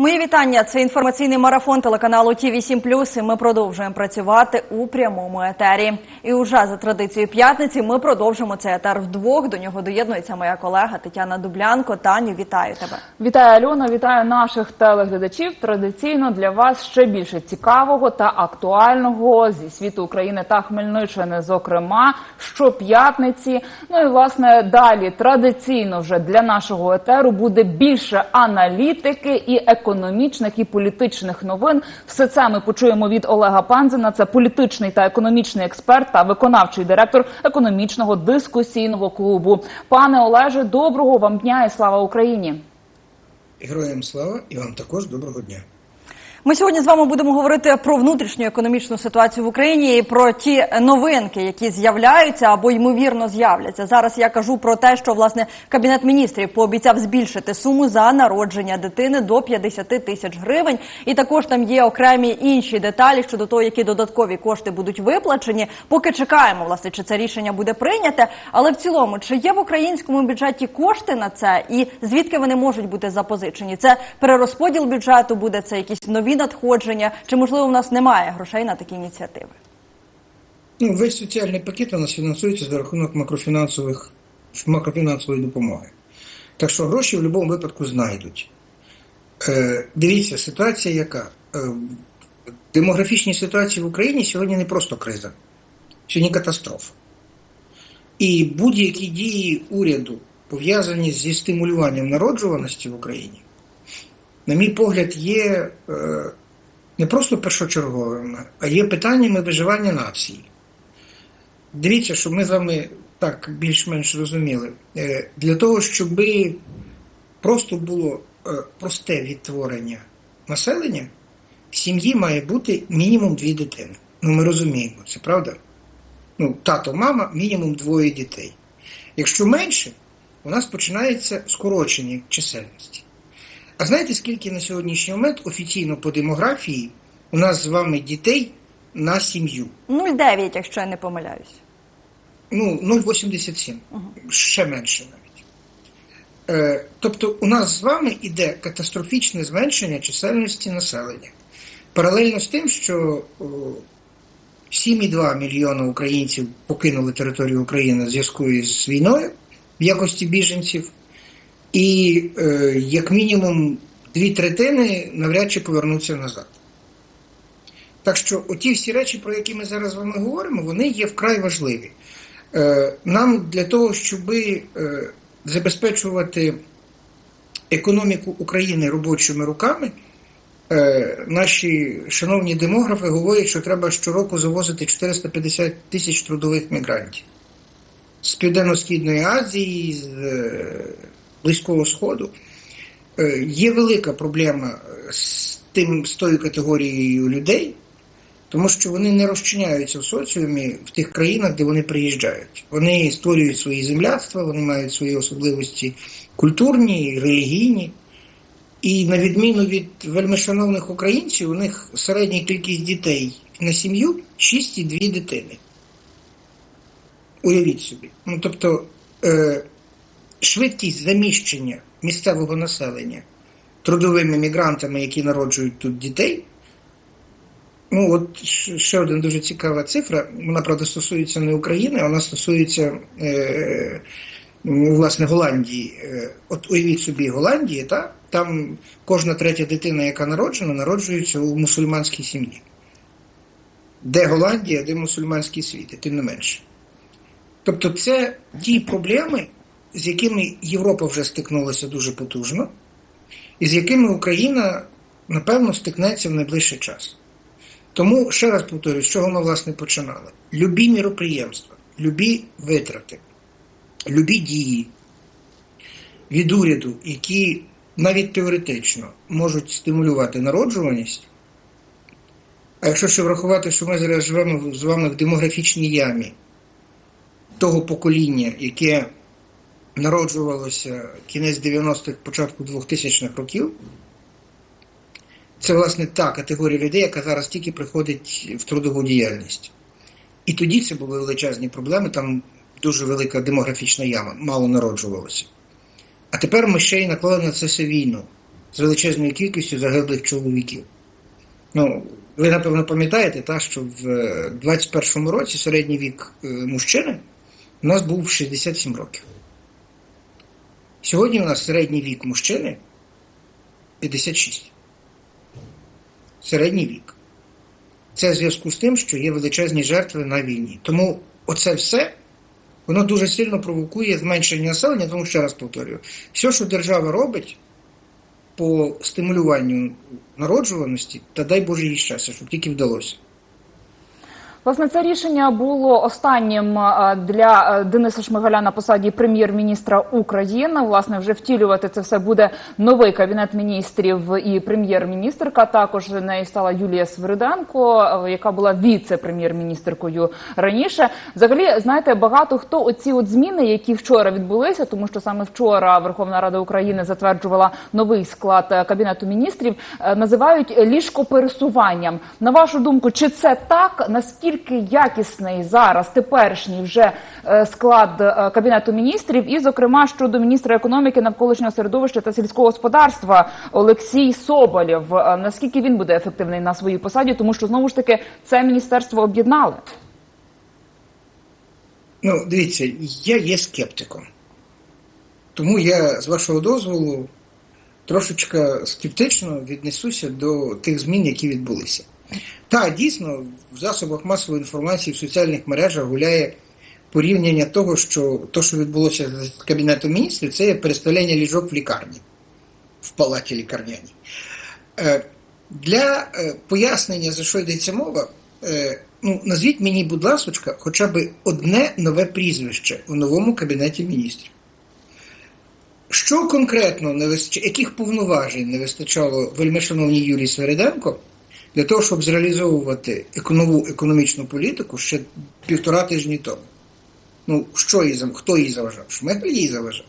Мої вітання. Це інформаційний марафон телеканалу Ті 7 І Ми продовжуємо працювати у прямому етері. І уже за традицією п'ятниці ми продовжимо цей етер вдвох. До нього доєднується моя колега Тетяна Дублянко. Таню, вітаю тебе. Вітаю Альона, вітаю наших телеглядачів. Традиційно для вас ще більше цікавого та актуального зі світу України та Хмельниччини. Зокрема, щоп'ятниці. Ну і власне далі традиційно вже для нашого етеру буде більше аналітики і економічних і політичних новин. Все це ми почуємо від Олега Панзина. Це політичний та економічний експерт та виконавчий директор економічного дискусійного клубу. Пане Олеже, доброго вам дня і слава Україні. Героям слава і вам також доброго дня. Ми сьогодні з вами будемо говорити про внутрішню економічну ситуацію в Україні і про ті новинки, які з'являються або ймовірно з'являться. Зараз я кажу про те, що власне кабінет міністрів пообіцяв збільшити суму за народження дитини до 50 тисяч гривень. І також там є окремі інші деталі щодо того, які додаткові кошти будуть виплачені. Поки чекаємо, власне, чи це рішення буде прийняте. Але в цілому, чи є в українському бюджеті кошти на це, і звідки вони можуть бути запозичені? Це перерозподіл бюджету, буде це якісь нові надходження, чи можливо в нас немає грошей на такі ініціативи? Ну, весь соціальний пакет у нас фінансується за рахунок макрофінансових макрофінансової допомоги. Так що гроші в будь-якому випадку знайдуть. Е, Дивіться, ситуація яка? Е, демографічній ситуації в Україні сьогодні не просто криза, сьогодні катастрофа. І будь-які дії уряду пов'язані зі стимулюванням народжуваності в Україні, на мій погляд, є е, не просто першочерговими, а є питаннями виживання нації. Дивіться, щоб ми з вами так більш-менш розуміли. Е, для того, щоб просто було е, просте відтворення населення, в сім'ї має бути мінімум дві дитини. Ну, ми розуміємо, це правда? Ну, тато, мама, мінімум двоє дітей. Якщо менше, у нас починається скорочення чисельності. А знаєте, скільки на сьогоднішній момент офіційно по демографії у нас з вами дітей на сім'ю? 0,9, якщо я не помиляюсь. Ну, 0,87. Угу. Ще менше навіть. Е, тобто, у нас з вами іде катастрофічне зменшення чисельності населення. Паралельно з тим, що о, 7,2 мільйона українців покинули територію України в зв'язку із війною в якості біженців. І е, як мінімум дві третини навряд чи повернуться назад. Так що оті всі речі, про які ми зараз з вами говоримо, вони є вкрай важливі. Е, нам для того, щоб е, забезпечувати економіку України робочими руками, е, наші шановні демографи говорять, що треба щороку завозити 450 тисяч трудових мігрантів з Південно-Східної Азії, з Близького Сходу. Є велика проблема з тим з тою категорією людей, тому що вони не розчиняються в соціумі в тих країнах, де вони приїжджають. Вони створюють свої земляцтва, вони мають свої особливості культурні, релігійні. І на відміну від вельмишановних українців, у них середня кількість дітей на сім'ю 6,2 дитини. Уявіть собі. Ну, тобто, е, швидкість заміщення місцевого населення трудовими мігрантами, які народжують тут дітей. Ну, от ще один дуже цікава цифра. Вона, правда, стосується не України, вона стосується е, власне Голландії. От уявіть собі, Голландії, та? там кожна третя дитина, яка народжена, народжується у мусульманській сім'ї. Де Голландія, де мусульманський світ, тим не менше. Тобто, це ті проблеми, з якими Європа вже стикнулася дуже потужно, і з якими Україна, напевно, стикнеться в найближчий час. Тому, ще раз повторюю, з чого ми, власне, починали. Любі міроприємства, любі витрати, любі дії від уряду, які навіть теоретично можуть стимулювати народжуваність. А якщо ще врахувати, що ми зараз живемо з вами в демографічній ямі того покоління, яке народжувалося кінець 90-х, початку 2000-х років, це, власне, та категорія людей, яка зараз тільки приходить в трудову діяльність. І тоді це були величезні проблеми, там дуже велика демографічна яма, мало народжувалося. А тепер ми ще й наклали на це все війну. з величезною кількістю загиблих чоловіків. Ну, ви, напевно, пам'ятаєте, та, що в 21-му році середній вік е, мужчини у нас був 67 років. Сьогодні у нас середній вік мужчини 56. Середній вік. Це в зв'язку з тим, що є величезні жертви на війні. Тому оце все воно дуже сильно провокує зменшення населення, тому ще раз повторюю, все, що держава робить по стимулюванню народжуваності, та дай Боже їй щастя, щоб тільки вдалося. Власне, це рішення було останнім е, для е, Дениса Шмигаля на посаді прем'єр-міністра України. Власне, вже втілювати це все буде новий кабінет міністрів і прем'єр-міністрка. Також нею стала Юлія Свириденко, е, яка була віце-прем'єр-міністркою раніше. Взагалі, знаєте, багато хто оці от зміни, які вчора відбулися, тому що саме вчора Верховна Рада України затверджувала новий склад кабінету міністрів, називають ліжкопересуванням. На вашу думку, чи це так? Наскільки якісний зараз теперішній вже е, склад е, кабінету міністрів, і зокрема щодо міністра економіки, навколишнього середовища та сільського господарства Олексій Соболєв, Е, наскільки він буде ефективний на своїй посаді, тому що знову ж таки це міністерство об'єднали. Ну, дивіться, я є скептиком. Тому я, з вашого дозволу, трошечка скептично віднесуся до тих змін, які відбулися. Так, дійсно, в засобах масової інформації, в соціальних мережах гуляє порівняння того, що то, що відбулося з Кабінетом міністрів, це є переставляння ліжок в лікарні, в палаті лікарняній. Е, Для е, пояснення, за що йдеться мова, е, ну, назвіть мені, будь ласочка, хоча б одне нове прізвище у новому Кабінеті міністрів. Що конкретно не вистачало, яких повноважень не вистачало вельмишановній Юлії Свериденко для того, щоб зреалізовувати нову економічну політику ще півтора тижні тому? Ну, що їй, хто їй заважав? Шмигаль їй заважав.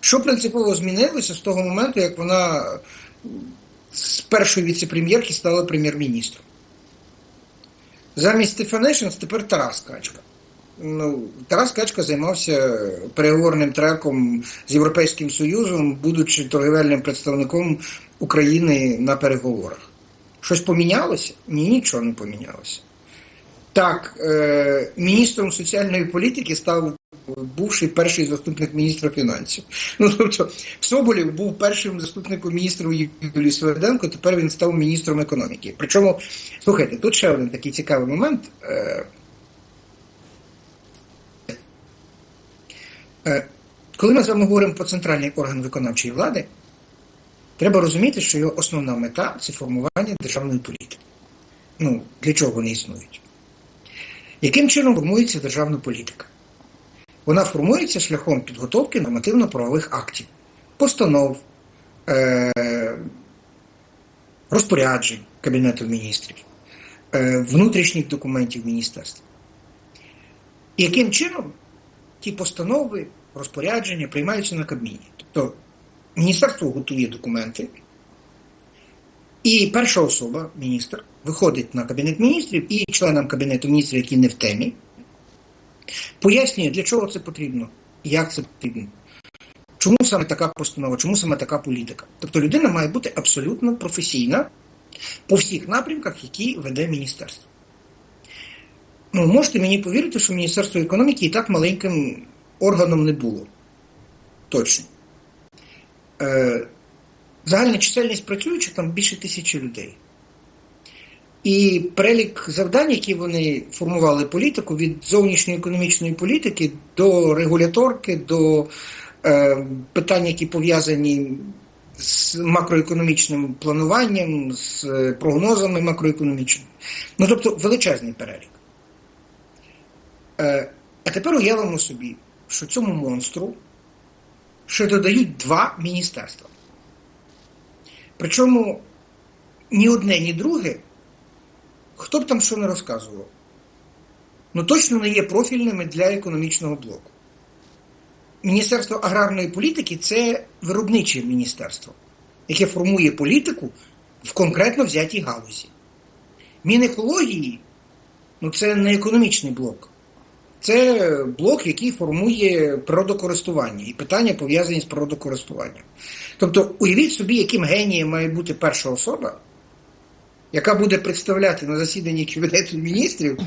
Що принципово змінилося з того моменту, як вона з першої віце-прем'єрки стала прем'єр-міністром? Замість Стефанишин тепер Тарас Качка. Ну, Тарас Качка займався переговорним треком з Європейським Союзом, будучи торгівельним представником України на переговорах. Щось помінялося? Ні, нічого не помінялося. Так, е, міністром соціальної політики став бувший перший заступник міністра фінансів. Ну, тобто, Соболєв був першим заступником міністра Юлії Сверденко, тепер він став міністром економіки. Причому, слухайте, тут ще один такий цікавий момент. Е, Е, Коли ми з вами говоримо про центральний орган виконавчої влади, треба розуміти, що його основна мета це формування державної політики. Ну, для чого вони існують? Яким чином формується державна політика? Вона формується шляхом підготовки нормативно-правових актів, постанов, е- розпоряджень Кабінету міністрів, е- внутрішніх документів міністерства. Яким чином ті постанови, розпорядження приймаються на Кабміні. Тобто міністерство готує документи, і перша особа, міністр, виходить на Кабінет міністрів і членам Кабінету міністрів, які не в темі, пояснює, для чого це потрібно, як це потрібно. Чому саме така постанова, чому саме така політика? Тобто людина має бути абсолютно професійна по всіх напрямках, які веде міністерство. Ну, можете мені повірити, що Міністерство економіки і так маленьким органом не було. Точно. Е, загальна чисельність працюючих там більше тисячі людей. І перелік завдань, які вони формували політику, від зовнішньої економічної політики до регуляторки, до е, питань, які пов'язані з макроекономічним плануванням, з прогнозами макроекономічними. Ну, тобто величезний перелік. Е, а тепер уявимо собі, що цьому монстру ще додають два міністерства. Причому ні одне, ні друге, хто б там що не розказував, ну точно не є профільними для економічного блоку. Міністерство аграрної політики це виробниче міністерство, яке формує політику в конкретно взятій галузі. Мінекології ну це не економічний блок. Це блок, який формує природокористування і питання пов'язані з природокористуванням. Тобто, уявіть собі, яким генієм має бути перша особа, яка буде представляти на засіданні Кабінету міністрів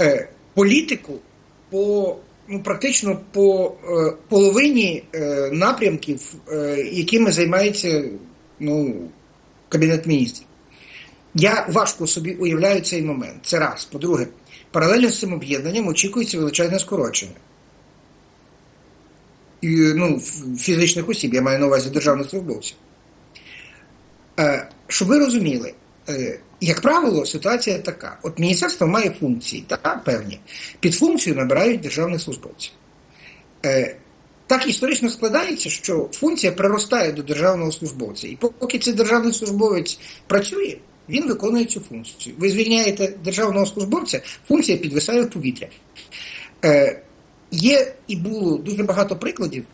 е, політику по ну, практично по е, половині е, напрямків, е, якими займається ну, Кабінет міністрів. Я важко собі уявляю цей момент. Це раз. По-друге, паралельно з цим об'єднанням очікується величезне скорочення. І, ну, фізичних осіб, я маю на увазі державних службовців. Е, щоб ви розуміли, е, як правило, ситуація така: от міністерство має функції, та, певні. Під функцію набирають державних службовців. Е, так історично складається, що функція приростає до державного службовця. І поки цей державний службовець працює, він виконує цю функцію. Ви звільняєте державного службовця, функція підвисає в повітря. Е, є і було дуже багато прикладів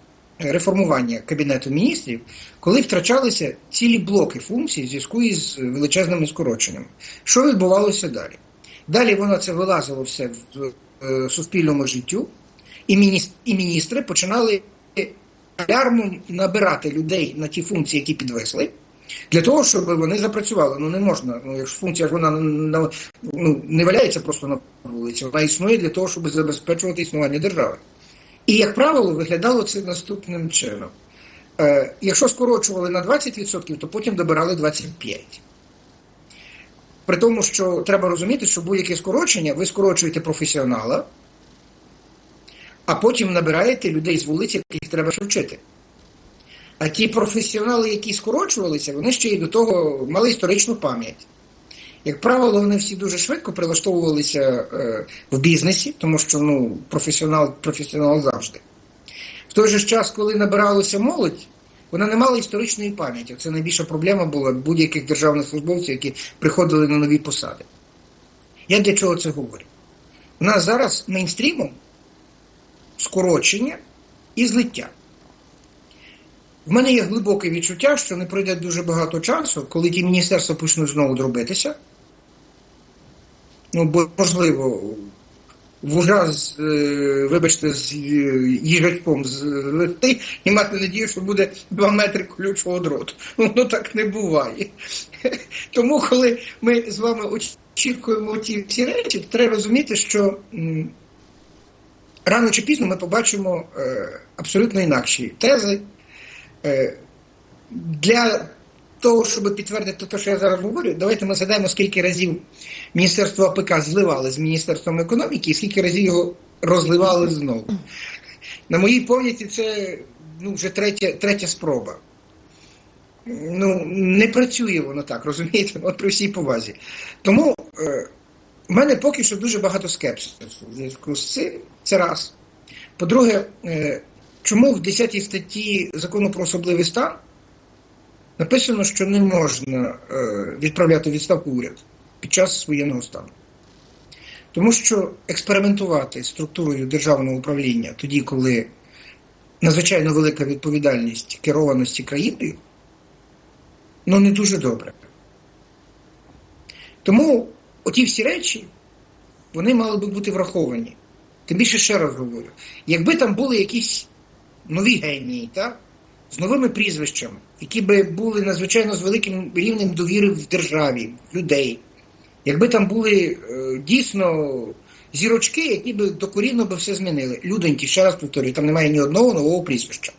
е, реформування Кабінету міністрів, коли втрачалися цілі блоки функцій в зв'язку із величезними скороченнями. Що відбувалося далі? Далі воно це вилазило все в е, суспільному життю, і, міністр, і міністри починали алярмом набирати людей на ті функції, які підвисли, для того, щоб вони запрацювали. Ну не можна. Ну, якщо функція вона на- ну, не валяється просто на вулиці, вона існує для того, щоб забезпечувати існування держави. І, як правило, виглядало це наступним чином. Е, якщо скорочували на 20%, то потім добирали 25%. При тому, що треба розуміти, що будь-яке скорочення, ви скорочуєте професіонала, а потім набираєте людей з вулиці, яких треба ще вчити. А ті професіонали, які скорочувалися, вони ще й до того мали історичну пам'ять. Як правило, вони всі дуже швидко прилаштовувалися е, в бізнесі, тому що ну, професіонал, професіонал завжди. В той же час, коли набиралася молодь, вона не мала історичної пам'яті. Це найбільша проблема була будь-яких державних службовців, які приходили на нові посади. Я для чого це говорю? У нас зараз мейнстрімом скорочення і злиття. В мене є глибоке відчуття, що не пройде дуже багато часу, коли ті міністерства почнуть знову дробитися. Ну, бо, можливо, вужа з, е, вибачте, з е, їжачком злити і мати надію, що буде 2 метри колючого дроту. Ну, так не буває. Тому, коли ми з вами очікуємо ті всі речі, треба розуміти, що рано чи пізно ми побачимо е, абсолютно інакші тези. Е, для того, щоб підтвердити те, що я зараз говорю, давайте ми згадаємо, скільки разів Міністерство АПК зливали з Міністерством економіки і скільки разів його розливали знову. На моїй пам'яті це ну, вже третя, третя спроба. Ну, не працює воно так, розумієте? От при всій повазі. Тому е, в мене поки що дуже багато скепсису в зв'язку з цим. Це раз. По-друге, е, чому в 10 статті закону про особливий стан написано, що не можна е, відправляти відставку уряд під час воєнного стану? Тому що експериментувати з структурою державного управління тоді, коли надзвичайно велика відповідальність керованості країною, ну не дуже добре. Тому оті всі речі, вони мали би бути враховані. Тим більше ще раз говорю, якби там були якісь нові генії, так? з новими прізвищами, які би були надзвичайно з великим рівнем довіри в державі, людей, якби там були е, дійсно зірочки, які би докорінно би все змінили. Людоньки, ще раз повторюю, там немає ні одного нового прізвища.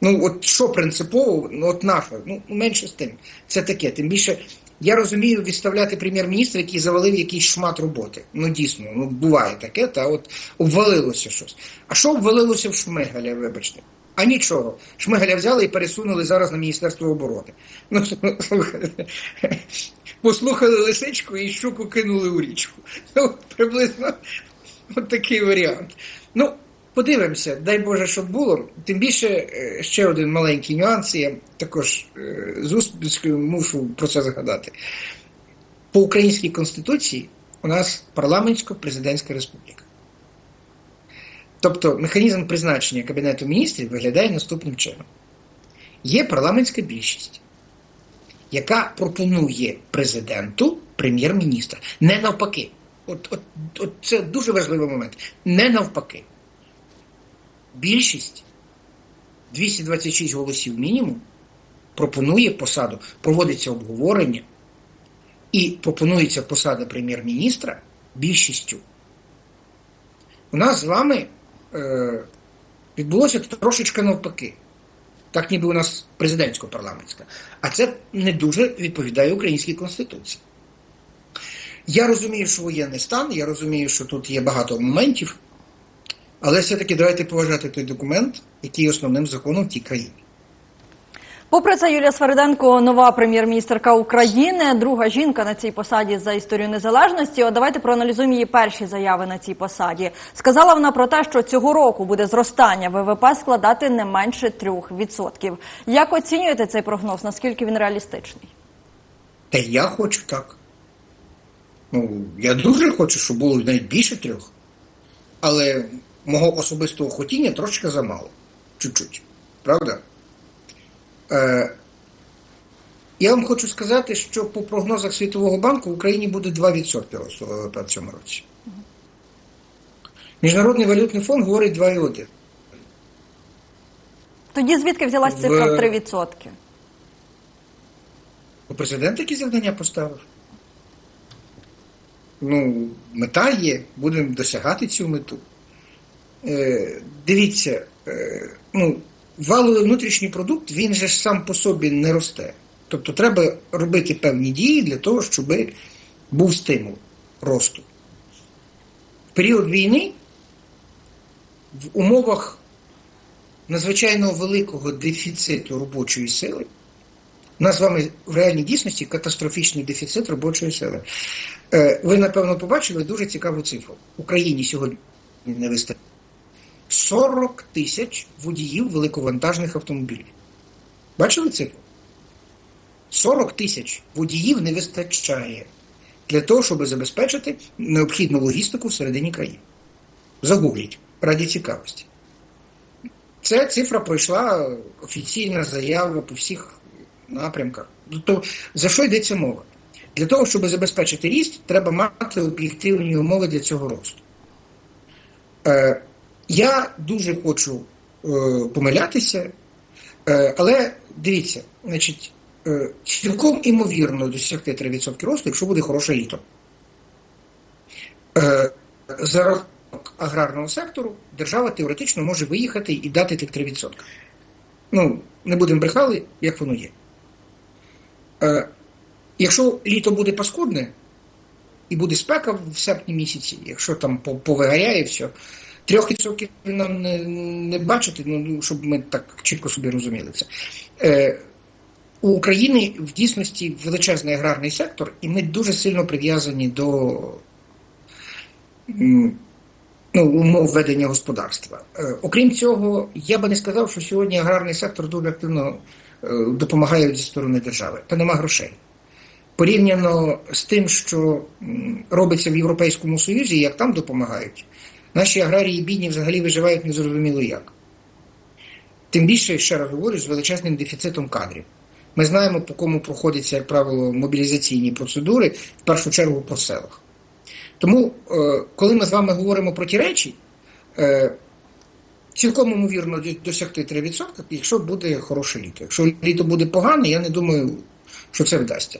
Ну, от що принципово, ну от наше, ну менше з тим. Це таке. Тим більше я розумію відставляти прем'єр-міністра, який завалив якийсь шмат роботи. Ну дійсно, ну буває таке, та от обвалилося щось. А що обвалилося в Шмигаля, вибачте? А нічого. Шмигаля взяли і пересунули зараз на Міністерство оборони. Ну, послухали лисичку і щуку кинули у річку. Ну, приблизно от такий варіант. Ну, подивимося, дай Боже, щоб було. Тим більше е, ще один маленький нюанс, я також е, з успіхом мушу про це згадати. По українській конституції у нас парламентсько-президентська республіка. Тобто механізм призначення Кабінету міністрів виглядає наступним чином: є парламентська більшість, яка пропонує президенту прем'єр-міністра. Не навпаки. От, от, от це дуже важливий момент. Не навпаки. Більшість 226 голосів мінімум пропонує посаду, проводиться обговорення і пропонується посада прем'єр-міністра більшістю. У нас з вами е, відбулося трошечки навпаки. Так ніби у нас президентсько-парламентська. А це не дуже відповідає українській конституції. Я розумію, що воєнний стан, я розумію, що тут є багато моментів, але все-таки давайте поважати той документ, який є основним законом в тій країні. Попри це, Юлія Свириденко, нова прем'єр-міністерка України, друга жінка на цій посаді за історію незалежності. От давайте проаналізуємо її перші заяви на цій посаді. Сказала вона про те, що цього року буде зростання ВВП складати не менше 3%. Як оцінюєте цей прогноз? Наскільки він реалістичний? Та я хочу так. Ну, я дуже хочу, щоб було навіть більше трьох. Але мого особистого хотіння трошки замало. Чуть-чуть. Правда? Е, я вам хочу сказати, що по прогнозах Світового банку в Україні буде 2% росту ВВП в цьому році. Міжнародний валютний фонд говорить 2,1. Тоді звідки взялась цифра в 3%? У президент які завдання поставив? Ну, мета є, будемо досягати цю мету. Е, дивіться, е, ну, валовий внутрішній продукт, він же ж сам по собі не росте. Тобто треба робити певні дії для того, щоб був стимул росту. В період війни в умовах надзвичайно великого дефіциту робочої сили. У нас з вами в реальній дійсності катастрофічний дефіцит робочої сили. Е, Ви, напевно, побачили дуже цікаву цифру. Україні сьогодні не вистачає 40 тисяч водіїв великовантажних автомобілів. Бачили цифру? 40 тисяч водіїв не вистачає для того, щоб забезпечити необхідну логістику всередині країни. Загугліть раді цікавості. Ця цифра пройшла офіційна заява по всіх напрямках. Тобто, за що йдеться мова? Для того, щоб забезпечити ріст, треба мати об'єктивні умови для цього росту. Е, я дуже хочу е, помилятися, е, але дивіться, значить, е, цілком імовірно досягти 3% росту, якщо буде хороше літо. Е, за рахунок аграрного сектору держава теоретично може виїхати і дати тих 3%. Ну, не будемо брехали, як воно є. Е, якщо літо буде паскудне, і буде спека в серпні місяці, якщо там повигоряє все, 3% нам не, не бачити, ну, щоб ми так чітко собі розуміли це. Е, у України в дійсності величезний аграрний сектор, і ми дуже сильно прив'язані до ну, умов ведення господарства. Е, окрім цього, я би не сказав, що сьогодні аграрний сектор дуже активно е, допомагає зі сторони держави, та нема грошей. Порівняно з тим, що робиться в Європейському Союзі, як там допомагають, наші аграрії бідні взагалі виживають незрозуміло як. Тим більше, ще раз говорю, з величезним дефіцитом кадрів. Ми знаємо, по кому проходяться, як правило, мобілізаційні процедури, в першу чергу по селах. Тому, е, коли ми з вами говоримо про ті речі, е, цілком ймовірно досягти 3%, якщо буде хороше літо. Якщо літо буде погане, я не думаю, що це вдасться.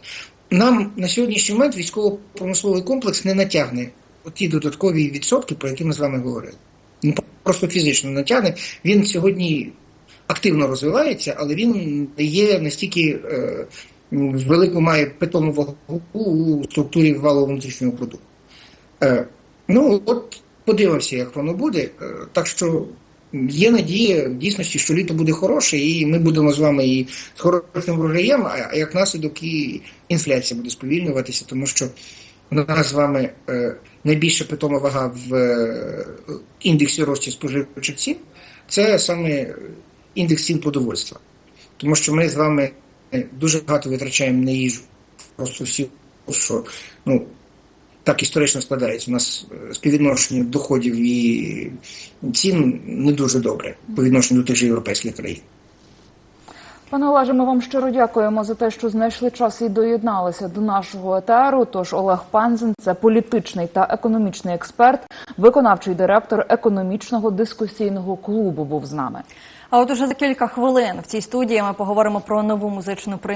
Нам на сьогоднішній момент військово-промисловий комплекс не натягне ті додаткові відсотки, про які ми з вами говорили. Він просто фізично натягне. Він сьогодні активно розвивається, але він є настільки е, велику має питому вагу у структурі валового внутрішнього продукту. Е, ну, от подивимося, як воно буде. Е, так що є надія в дійсності, що літо буде хороше, і ми будемо з вами і з хорошим врожаєм, а як наслідок і інфляція буде сповільнюватися, тому що у нас з вами е, найбільша питома вага в е, індексі рості споживчих цін це саме індекс цін продовольства. Тому що ми з вами дуже багато витрачаємо на їжу. Просто всі, що ну, так історично складається. У нас співвідношення доходів і цін не дуже добре по відношенню до тих же європейських країн. Пане Олеже, ми вам щиро дякуємо за те, що знайшли час і доєдналися до нашого етеру. Тож Олег Панзин це політичний та економічний експерт, виконавчий директор економічного дискусійного клубу. Був з нами. А от уже за кілька хвилин в цій студії ми поговоримо про нову музичну прем'єру.